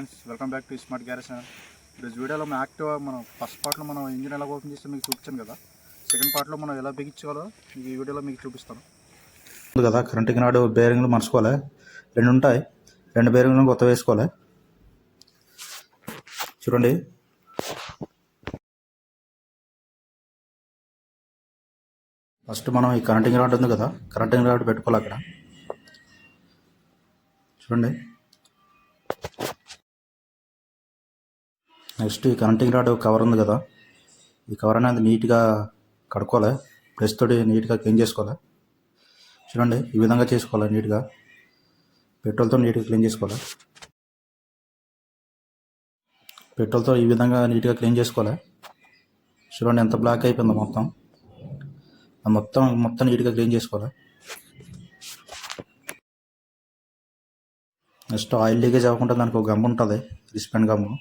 Friends welcome back to smart garage channel ఈరోజు వీడియోలో మన యాక్టివ్ మనం ఫస్ట్ పార్ట్లో మనం ఇంజిన్ ఎలా ఓపెన్ చేస్తే మీకు చూపించాను కదా. సెకండ్ పార్ట్లో మనం ఎలా బిగించుకోవాలో ఈ వీడియోలో మీకు చూపిస్తాను. ఉంది కదా కరెంట్కి నాడు బేరింగ్లు మర్చుకోవాలి. రెండు ఉంటాయి. రెండు బేరింగ్లు కొత్త వేసుకోవాలి. చూడండి. ఫస్ట్ మనం ఈ కరెంటింగ్ రాడ్ ఉంది కదా కరెంటింగ్ రాడ్ పెట్టుకోవాలి అక్కడ. చూడండి. నెక్స్ట్ ఈ కరెంటింగ్ రాడ్ కవర్ ఉంది కదా. ఈ కవర్ అనేది నీట్గా కడుక్కోవాలి. ప్రెస్ తోటి నీట్గా క్లీన్ చేసుకోవాలి. చూడండి ఈ విధంగా చేసుకోవాలి నీట్గా. పెట్రోల్తో నీట్గా క్లీన్ చేసుకోవాలి. పెట్రోల్తో ఈ విధంగా నీట్గా క్లీన్ చేసుకోవాలి. చూడండి ఎంత బ్లాక్ అయిపోయిందో మొత్తం. మొత్తం మొత్తం నీట్గా క్లీన్ చేసుకోవాలి. నెక్స్ట్ ఆయిల్ లీకేజ్ అవ్వకుండా దానికి ఒక గమ్ ఉంటుంది. రిస్పెండ్ గమ్ము గమ్.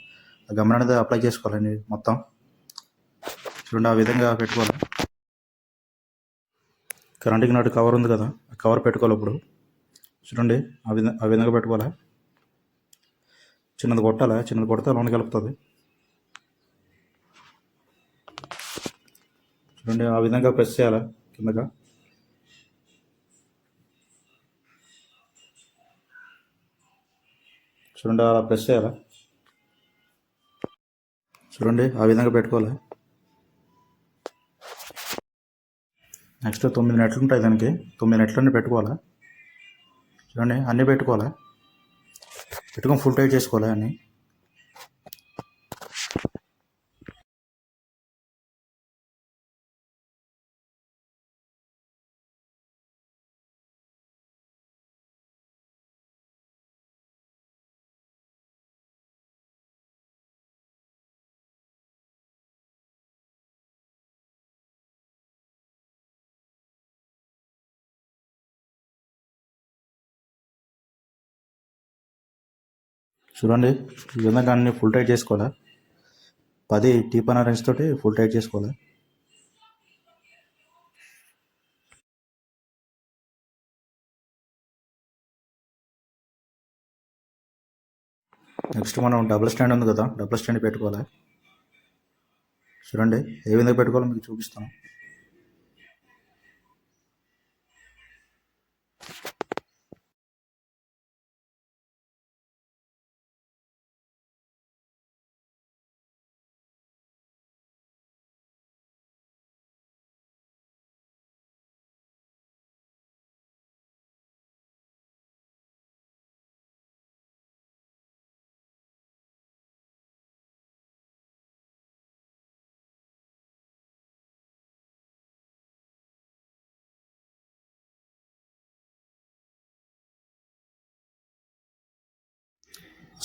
అనేది అప్లై చేసుకోవాలండి మొత్తం. చూడండి ఆ విధంగా పెట్టుకోవాలి. కరెంట్కి నాటి కవర్ ఉంది కదా ఆ కవర్ పెట్టుకోవాలి ఇప్పుడు. చూడండి ఆ విధంగా ఆ విధంగా పెట్టుకోవాలి? చిన్నది కొట్టాలి? చిన్నది కొడితే లోన్ కలుపుతుంది. చూడండి ఆ విధంగా ప్రెస్ చేయాలి కిందగా? చూడండి అలా ప్రెస్ చేయాలి? చూడండి ఆ విధంగా పెట్టుకోవాలి. నెక్స్ట్ తొమ్మిది నెట్లు ఉంటాయి దానికి. తొమ్మిది నెట్లన్నీ పెట్టుకోవాలా? చూడండి అన్నీ పెట్టుకోవాలా? పెట్టుకొని ఫుల్ టైట్ చేసుకోవాలా అన్నీ? చూడండి ఈ విధంగా ఫుల్ టైట్ చేసుకోవాలా? పది టీపన్ ఆరెంజ్ తోటి ఫుల్ టైట్ చేసుకోవాలా? నెక్స్ట్ మనం డబుల్ స్టాండ్ ఉంది కదా డబుల్ స్టాండ్ పెట్టుకోవాలి? చూడండి ఏ విధంగా పెట్టుకోవాలో మీకు చూపిస్తాను.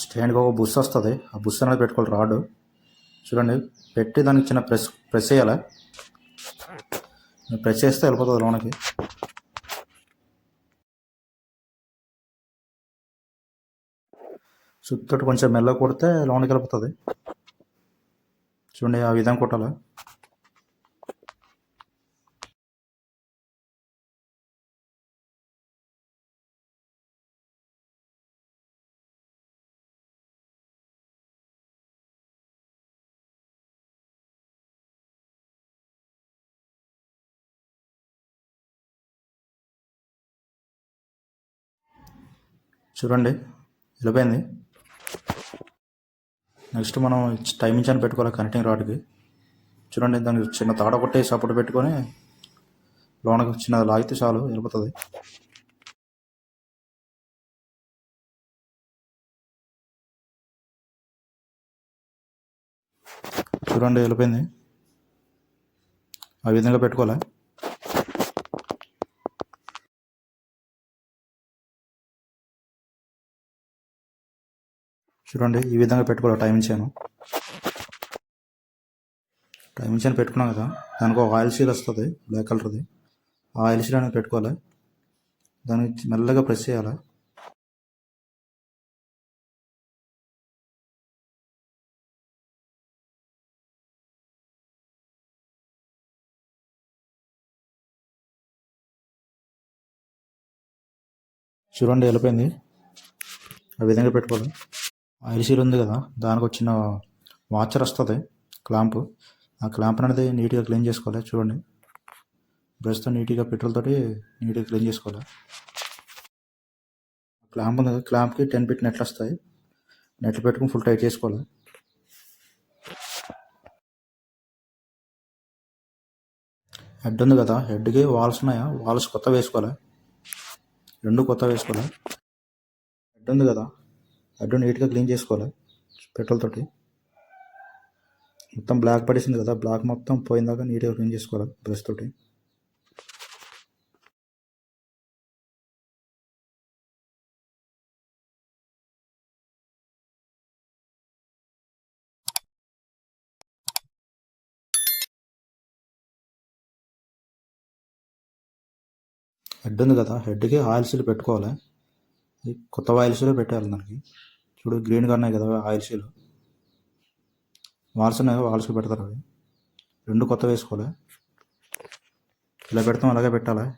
స్టాండ్కి ఒక బుస్ వస్తుంది. ఆ బుస్ అనేది పెట్టుకోవాలి రాడు. చూడండి పెట్టి దానికి చిన్న ప్రెస్ ప్రెస్ చేయాలి? ప్రెస్ చేస్తే వెళ్ళిపోతుంది లోనకి చుట్టూ కొంచెం మెల్ల కొడితే లోనకి వెళ్ళిపోతుంది. చూడండి ఆ విధంగా కొట్టాలి? చూడండి వెళ్ళిపోయింది. నెక్స్ట్ మనం టైం ఇచ్చాను పెట్టుకోవాలి కనెక్టింగ్ రాడ్కి. చూడండి దానికి చిన్న తాడ కొట్టి సపోర్ట్ పెట్టుకొని లోనకి చిన్నది లాగితే చాలు వెళ్ళిపోతుంది. చూడండి వెళ్ళిపోయింది. ఆ విధంగా పెట్టుకోవాలి? చూడండి ఈ విధంగా పెట్టుకోవాలి. టైం ఇచ్చాను టైం ఇచ్చాను పెట్టుకున్నాం కదా దానికి ఒక ఆయిల్ సీల్ వస్తుంది బ్లాక్ కలర్ది. ఆ ఆయిల్ సీల్ అనేది పెట్టుకోవాలి. దానికి మెల్లగా ప్రెస్ చేయాలి. చూడండి వెళ్ళిపోయింది. ఆ విధంగా పెట్టుకోవాలి. ఆయిల్ సీల్ ఉంది కదా దానికి వచ్చిన వాచర్ వస్తుంది క్లాంప్. ఆ క్లాంప్ అనేది నీట్గా క్లీన్ చేసుకోవాలి చూడండి. బ్రష్తో నీట్గా పెట్రోల్ తోటి నీట్గా క్లీన్ చేసుకోవాలి. క్లాంప్ ఉంది కదా క్లాంప్కి టెన్ ఫిట్ నెట్లు వస్తాయి. నెట్లు పెట్టుకుని ఫుల్ టైట్ చేసుకోవాలి. హెడ్ ఉంది కదా హెడ్కి వాల్స్ ఉన్నాయా? వాల్స్ కొత్త వేసుకోవాలి. రెండు కొత్త వేసుకోవాలి. హెడ్ ఉంది కదా హెడ్ నీట్గా క్లీన్ చేసుకోవాలి పెట్రోల్ తోటి. మొత్తం బ్లాక్ పడేసింది కదా బ్లాక్ మొత్తం పోయిందాక నీట్గా క్లీన్ చేసుకోవాలి బ్రష్ తోటి. హెడ్ ఉంది కదా హెడ్కి ఆయిల్ సీల్ పెట్టుకోవాలి. కొత్త ఆయిల్ పెట్టాలి దానికి. చూడు గ్రీన్గా ఉన్నాయి కదా ఆయిల్ వాల్స్ ఉన్నాయి వాల్స్ పెడతారు అవి. రెండు కొత్త వేసుకోవాలి. ఇలా పెడతాం అలాగే పెట్టాలా?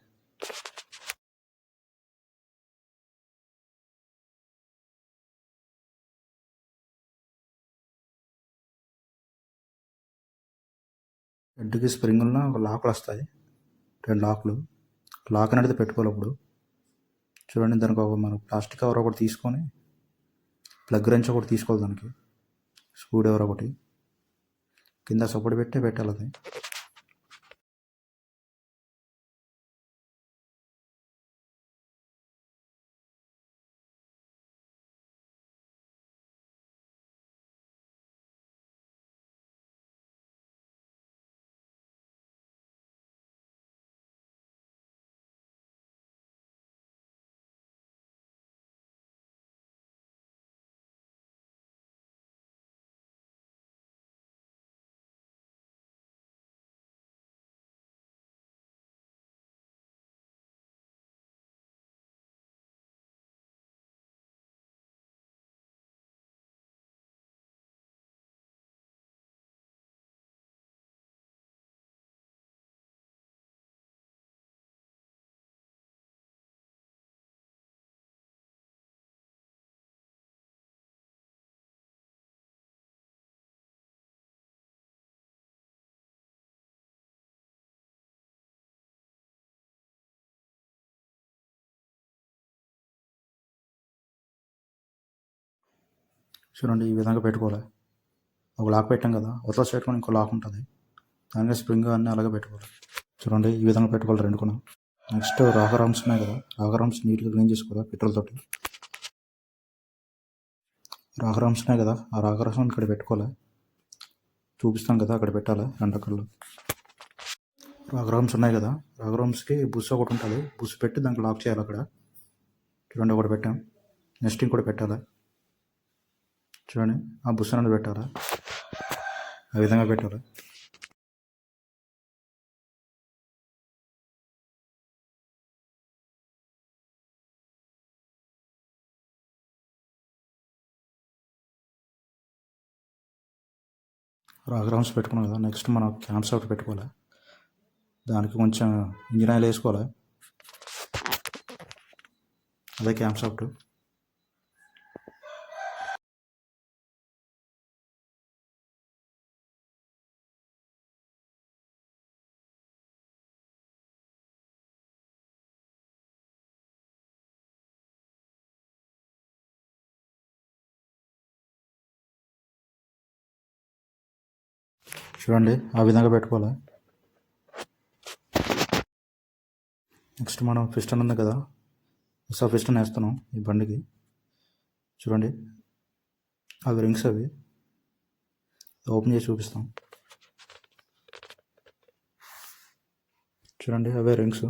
హెడ్కి స్ప్రింగుల్లో ఒక లాకులు వస్తాయి. రెండు లాకులు లాక్ అనేది పెట్టుకోవాలి అప్పుడు. చూడండి దానికి ఒక మనం ప్లాస్టిక్ కవర్ ఒకటి తీసుకొని ప్లగ్ రెంచ్ ఒకటి తీసుకోవాలి దానికి. స్క్రూ డ్రైవర్ ఒకటి. కింద సపోర్ట్ పెట్టే పెట్టాలి అది. చూడండి ఈ విధంగా పెట్టుకోవాలి. ఒక లాక్ పెట్టాం కదా ఉత్తర సైడ్ కూడా ఇంకో లాక్ ఉంటుంది. దానికి స్ప్రింగ్ అన్నీ అలాగే పెట్టుకోవాలి. చూడండి ఈ విధంగా పెట్టుకోవాలి రెండు కూడా. నెక్స్ట్ రాగరామ్స్ ఉన్నాయి కదా రాగరామ్స్ నీట్గా క్లీన్ చేసుకోవాలి పెట్రోల్ తోటి. రాగరామ్స్ ఉన్నాయి కదా ఆ రాగరామ్స్ ఇక్కడ పెట్టుకోవాలి. చూపిస్తాం కదా అక్కడ పెట్టాలి ఎండకల్లో రాగరామ్స్ ఉన్నాయి కదా రాగరామ్స్కి బుస్ ఒకటి ఉంటుంది. బుస్ పెట్టి దానికి లాక్ చేయాలి అక్కడ. చూడండి ఒకటి పెట్టాం. నెక్స్ట్ ఇంకోటి పెట్టాలి. చూడండి. ఆ బుస్ అనేది పెట్టాలా ఆ విధంగా పెట్టాలి రాగ్రామ్స్ పెట్టుకున్నాం కదా. నెక్స్ట్ మనం క్యాంప్స్ ఒకటి పెట్టుకోవాలి? దానికి కొంచెం ఇంజిన్ ఆయిల్ వేసుకోవాలి? అదే క్యాంప్ సాఫ్ట్ చూడండి ఆ విధంగా పెట్టుకోవాలి? నెక్స్ట్ మనం పిస్టన్ ఉంది కదా సో పిస్టన్ వేస్తున్నాం ఈ బండికి. చూడండి అవి రింగ్స్ అవి. ఓపెన్ చేసి చూపిస్తాం. చూడండి అవే రింగ్స్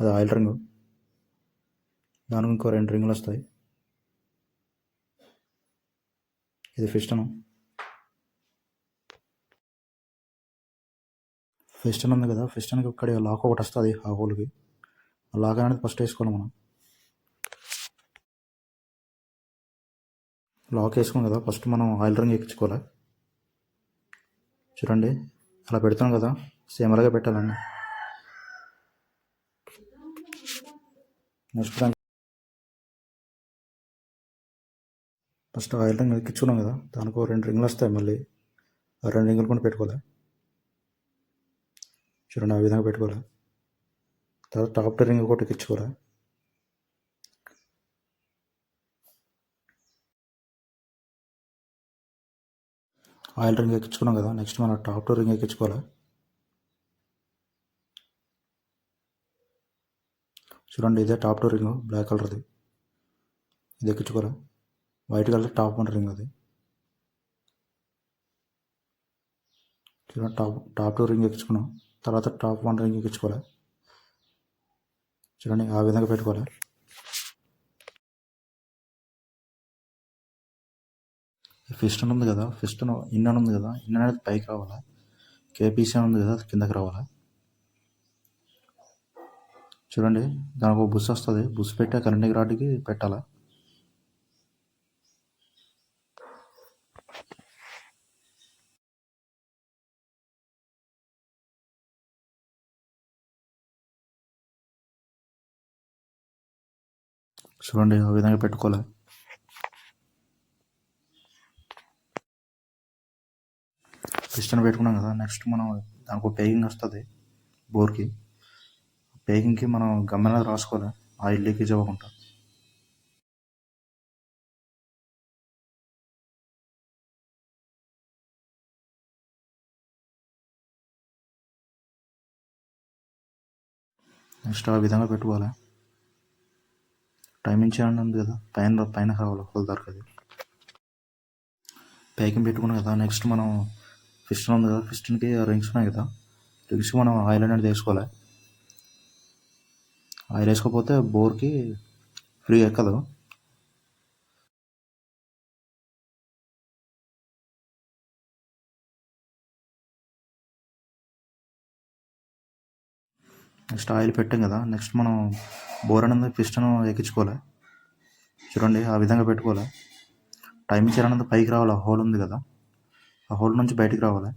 అది ఆయిల్ రింగు దానికి ఇంకో రెండు రింగులు వస్తాయి. ఇది ఫిస్టన్. ఫిస్టన్ ఉంది కదా ఫిస్టన్కి ఇక్కడ లాక్ ఒకటి వస్తుంది ఆ హోల్కి. లాక్ అనేది ఫస్ట్ వేసుకోవాలి మనం. లాక్ వేసుకోం కదా ఫస్ట్ మనం ఆయిల్ రింగ్ ఎక్కించుకోవాలి. చూడండి అలా పెడతాం కదా సేమ్ అలాగే పెట్టాలండి. నెక్స్ట్ దానికి ఫస్ట్ ఆయిల్ రింగ్ ఎక్కించుకున్నాం కదా దానికి రెండు రింగులు వస్తాయి మళ్ళీ. ఆ రెండు రింగులు కూడా పెట్టుకోవాలి? చూడండి ఆ విధంగా పెట్టుకోవాలి? తర్వాత టాప్ రింగ్ ఒకటి ఎక్కించుకోవాలి? ఆయిల్ రింగ్ ఎక్కించుకున్నాం కదా నెక్స్ట్ మనం టాప్ రింగ్ ఎక్కించుకోవాలి? చూడండి ఇదే టాప్ టూ రింగ్ బ్లాక్ కలర్ది. ఇది ఎక్కించుకోరా white colour top and ring అది చూడండి టాప్ టాప్ టూ రింగ్ ఎక్కించుకున్నాం. తర్వాత టాప్ వన్ రింగ్ ఎక్కించుకోవాలి. చూడండి ఆ విధంగా పెట్టుకోవాలి. ఫిస్ట్ ఉంది కదా ఫిస్టన్ ఇన్ అని ఉంది కదా ఇన్ అనేది పైకి రావాలా? కేపీసీ అని ఉంది కదా కిందకి రావాలా? చూడండి దానికి ఒక బుస్ వస్తుంది. బుస్ పెట్టి ఆ కరెంట్ రాడ్కి పెట్టాలా? చూడండి ఆ విధంగా పెట్టుకోవాలి. పిస్టన్ పెట్టుకున్నాం కదా నెక్స్ట్ మనం దానికి ఒక పేగింగ్ వస్తుంది బోర్కి. పేగింగ్కి మనం గమ్మెన రాసుకోవాలి ఆయిల్ లీకేజ్ అవ్వకుండా నెక్స్ట్ ఆ విధంగా పెట్టుకోవాలి. టైమింగ్ చేయండి ఉంది కదా? పైన పైన కావాలి హోల్ దొరకదు. ప్యాకింగ్ పెట్టుకున్నాం కదా నెక్స్ట్ మనం ఫిస్టన్ ఉంది కదా ఫిస్టన్కి రింగ్స్ ఉన్నాయి కదా. రింగ్స్ మనం ఆయిల్ అనేది వేసుకోవాలి? ఆయిల్ వేసుకోకపోతే బోర్కి ఫ్రీ ఎక్కదు. నెక్స్ట్ ఆయిల్ పెట్టాం కదా నెక్స్ట్ మనం బోర్ అనేది పిస్టన్ ఎక్కించుకోవాలి? చూడండి ఆ విధంగా పెట్టుకోవాలి? టైం చేయాలన్నది పైకి రావాలి? ఆ హోల్ ఉంది కదా ఆ హోల్ నుంచి బయటికి రావాలి?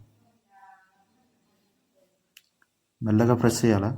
మెల్లగా ప్రెస్ చేయాలి?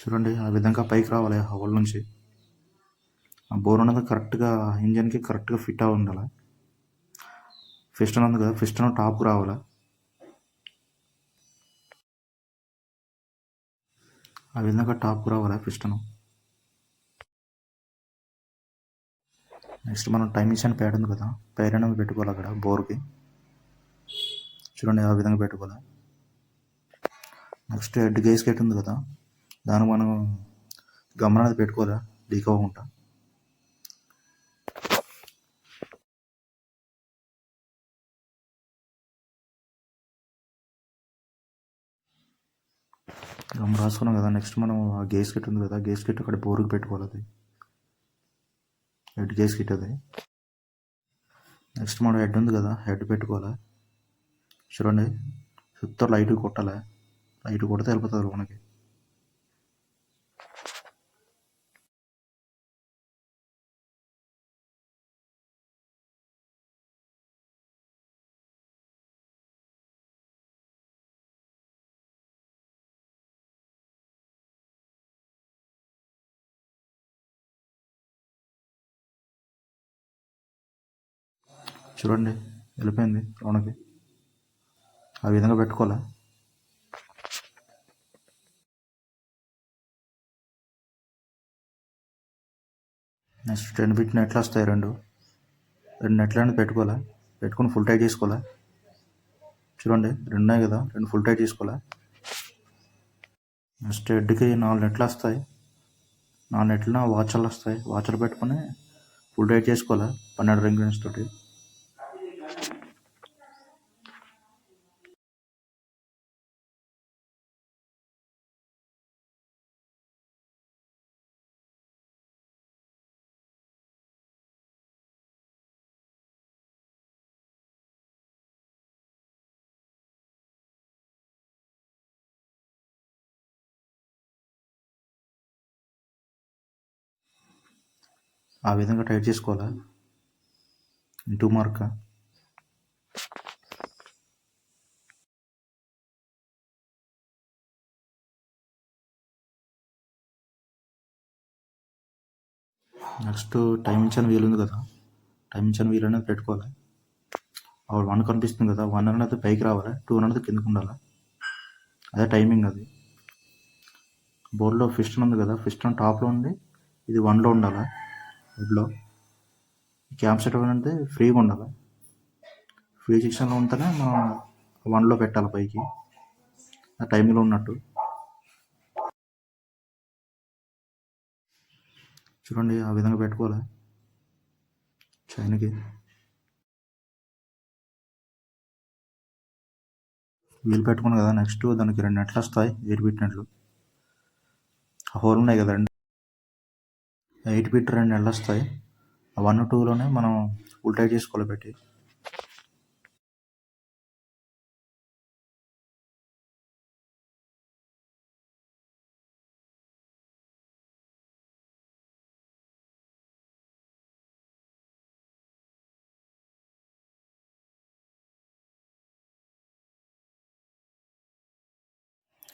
చూడండి ఆ విధంగా పైకి రావాలి హవల్ నుంచి. ఆ బోర్ అనేది కరెక్ట్గా ఇంజన్కి కరెక్ట్గా ఫిట్ అయి ఉండాలి? ఫిస్టన్ ఉంది కదా ఫిస్టన్ టాప్కి రావాలి? ఆ విధంగా టాప్కి రావాలి ఫిస్టన్ నెక్స్ట్ మనం టైం ఇచ్చిన ప్యాడ్ ఉంది కదా ప్యాడ్ అనేది పెట్టుకోవాలి అక్కడ బోర్కి. చూడండి ఆ విధంగా పెట్టుకోవాలి? నెక్స్ట్ హెడ్ గేస్ గేట్ ఉంది కదా దానికి మనం గమనం అనేది పెట్టుకోవాలి? లీక్ అవ్వకుండా. గమ్ రాసుకున్నాం కదా నెక్స్ట్ మనం ఆ గేస్ కిట్ ఉంది కదా గేస్ కిట్ అక్కడ బోర్కి పెట్టుకోవాలి అది. హెడ్ గేస్ కిట్ అది. నెక్స్ట్ మనం హెడ్ ఉంది కదా హెడ్ పెట్టుకోవాలి? చూడండి సుత్త లైట్ కొట్టాలి? లైట్ కొడితే వెళ్ళిపోతుంది మనకి. చూడండి వెళ్ళిపోయింది లోనకి ఆ విధంగా పెట్టుకోలే నెక్స్ట్ రెండు బిట్ నెట్లు వస్తాయి రెండు. రెండు నెట్లు అనేది పెట్టుకోవాలి? పెట్టుకుని ఫుల్ టైట్ చేసుకోవాలా? చూడండి రెండు ఉన్నాయి కదా రెండు ఫుల్ టైట్ చేసుకోవాలా? నెక్స్ట్ హెడ్కి నాలుగు నెట్లు వస్తాయి. నాలుగు నెట్లు వాచర్లు వస్తాయి. వాచర్లు పెట్టుకుని ఫుల్ టైట్ చేసుకోవాలా? పన్నెండు రింగ్స్ తోటి. ఆ విధంగా టైట్ చేసుకోవాలా? Into mark? నెక్స్ట్ టైం ఇచ్చిన వీలు ఉంది కదా. టైం ఇచ్చిన వీలు అనేది పెట్టుకోవాలి. అప్పుడు వన్ కనిపిస్తుంది కదా. వన్ అనేది పైకి రావాలి? టూ అనేది కిందకు ఉండాలి? అదే టైమింగ్ అది. బోర్డులో ఫిస్టన్ ఉంది కదా. ఫిస్టన్ టాప్లో ఉంది. ఇది వన్లో ఉండాలి? హెడ్లో. క్యాంప్ సెట్ అంటే ఫ్రీగా ఉండాలి. ఫ్రీ సెక్షన్లో ఉంటేనే మనం వన్లో పెట్టాలి పైకి. ఆ టైంలో ఉన్నట్టు. చూడండి ఆ విధంగా పెట్టుకోవాలి. చైన్కి. వీలు పెట్టుకున్నాను కదా నెక్స్ట్ దానికి రెండు నెట్లు వస్తాయి ఎయిట్ బిట్ నెట్లు. ఆ హోల్ ఉన్నాయి కదా రెండు. ఎయిట్ బీట్ రెండు ఎల్ వస్తాయి వన్ టూలోనే మనం ఫుల్ టైట్ చేసుకోవాలి పెట్టి.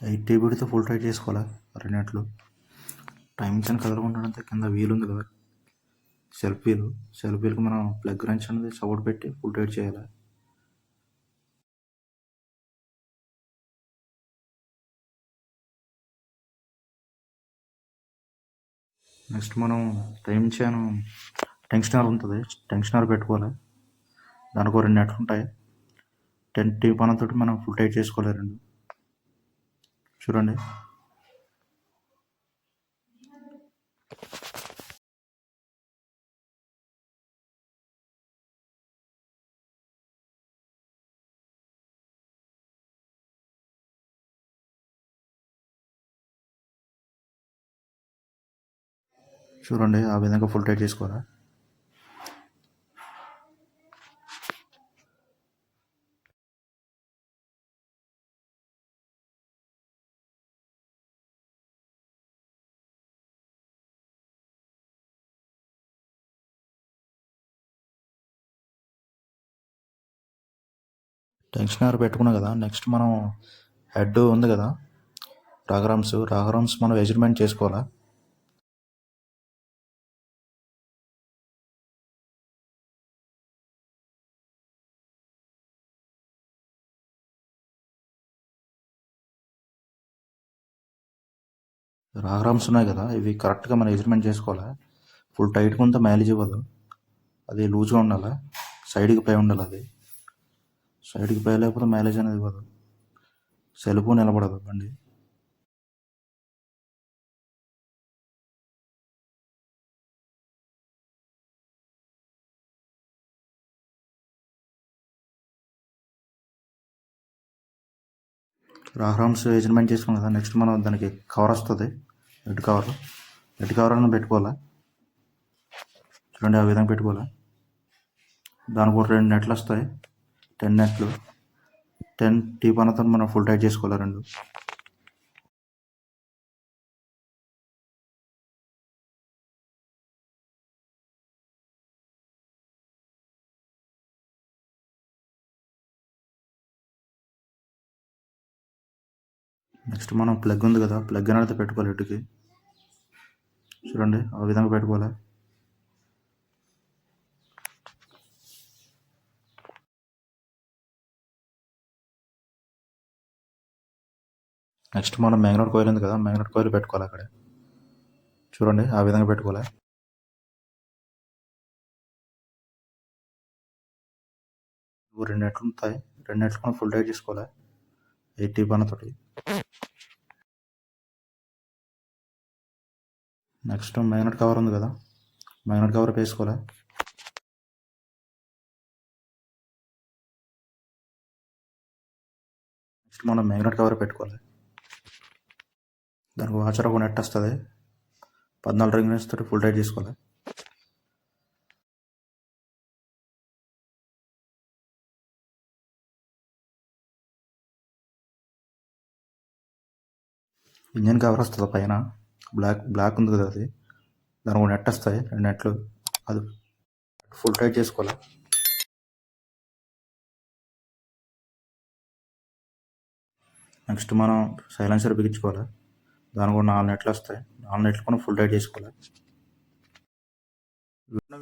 ఎయిట్ టీబీడితో ఫుల్ టైట్ చేసుకోవాలి? రెండు టైమింగ్స్ అని ఇచ్చిన కింద వీల్ ఉంది కదా. సెల్ఫ్ వీల్ సెల్ఫ్ వీల్కి మనం ప్లగ్ రెంచ్ అనేది సపోర్ట్ పెట్టి ఫుల్ టైట్ చేయాలి? నెక్స్ట్ మనం టైం చేయను టెన్షనర్ ఉంటుంది. టెన్షనర్ పెట్టుకోవాలి? దానికి రెండు నెట్లు ఉంటాయి. టెన్ టీ పనతోటి మనం ఫుల్ టైట్ చేసుకోవాలి రెండు? చూడండి. చూడండి ఆ విధంగా ఫుల్ టైట్ చేసుకోరా? టెన్షనర్ పెట్టుకున్నాం కదా నెక్స్ట్ మనం హెడ్ ఉంది కదా రాగరామ్స్ రాగరామ్స్ మనం మెజర్మెంట్ చేసుకోవాలా? రాగరామ్స్ ఉన్నాయి కదా ఇవి కరెక్ట్గా మనం మెజర్మెంట్ చేసుకోవాలా? ఫుల్ టైట్గా ఉంటే మైలేజ్ ఇవ్వదు. అది లూజ్గా ఉండాలి? సైడ్కి పై ఉండాలి అది? సైడ్కి పై లేకపోతే మైలేజ్ అనేది ఇవ్వదు. సెలుపు నిలబడదు బండి. రాహరామ్స్ మెజర్మెంట్ చేసుకున్నాం కదా నెక్స్ట్ మనం దానికి కవర్ వస్తుంది. రెడ్ కవర్ రెడ్ కవర్ అని పెట్టుకోవాలా? చూడండి ఆ విధంగా పెట్టుకోవాలి? దానికి ఒక రెండు నెట్లు వస్తాయి. టెన్ నెట్లు. టెన్ టీ పనతో మనం ఫుల్ టైట్ చేసుకోవాలి రెండు? నెక్స్ట్ మనం ప్లగ్ ఉంది కదా ప్లగ్ అనేది పెట్టుకోవాలి ఇటుకి చూడండి ఆ విధంగా పెట్టుకోవాలి? నెక్స్ట్ మనం మ్యాగ్నెట్ కోయిల్ ఉంది కదా మ్యాగ్నెట్ కోయిల్ పెట్టుకోవాలి అక్కడ. చూడండి ఆ విధంగా పెట్టుకోవాలి. రెండు నెట్లు ఉంటాయి. రెండు నెట్లు మనం ఫుల్ టైట్ చేసుకోవాలి. ఎయిటీ తోటి. నెక్స్ట్ మ్యాగ్నెట్ కవర్ ఉంది కదా మ్యాగ్నెట్ కవర్ వేసుకోవాలి. నెక్స్ట్ మనం మ్యాగ్నెట్ కవర్ పెట్టుకోవాలి. దానికి వాచర్ ఒక నెట్ వస్తుంది. పద్నాలుగు రింగ్స్ తోటి ఫుల్ టైట్ చేసుకోవాలి. ఇంజన్ కవర్ వస్తుంది పైన. బ్లాక్ బ్లాక్ ఉంది కదా అది. దానికి ఒక నెట్ వస్తాయి రెండు నెట్లు. అది ఫుల్ టైట్ చేసుకోవాలి. నెక్స్ట్ మనం సైలెన్సర్ బిగించుకోవాలి. దాని కూడా నాలుగు నెట్లు వస్తాయి. నాలుగు నెట్లు కూడా ఫుల్ టైట్ చేసుకోవాలి.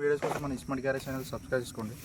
వీడియోస్ కోసం మన ఇస్మార్ట్ గ్యారేజ్ ఛానల్ సబ్స్క్రైబ్ చేసుకోండి.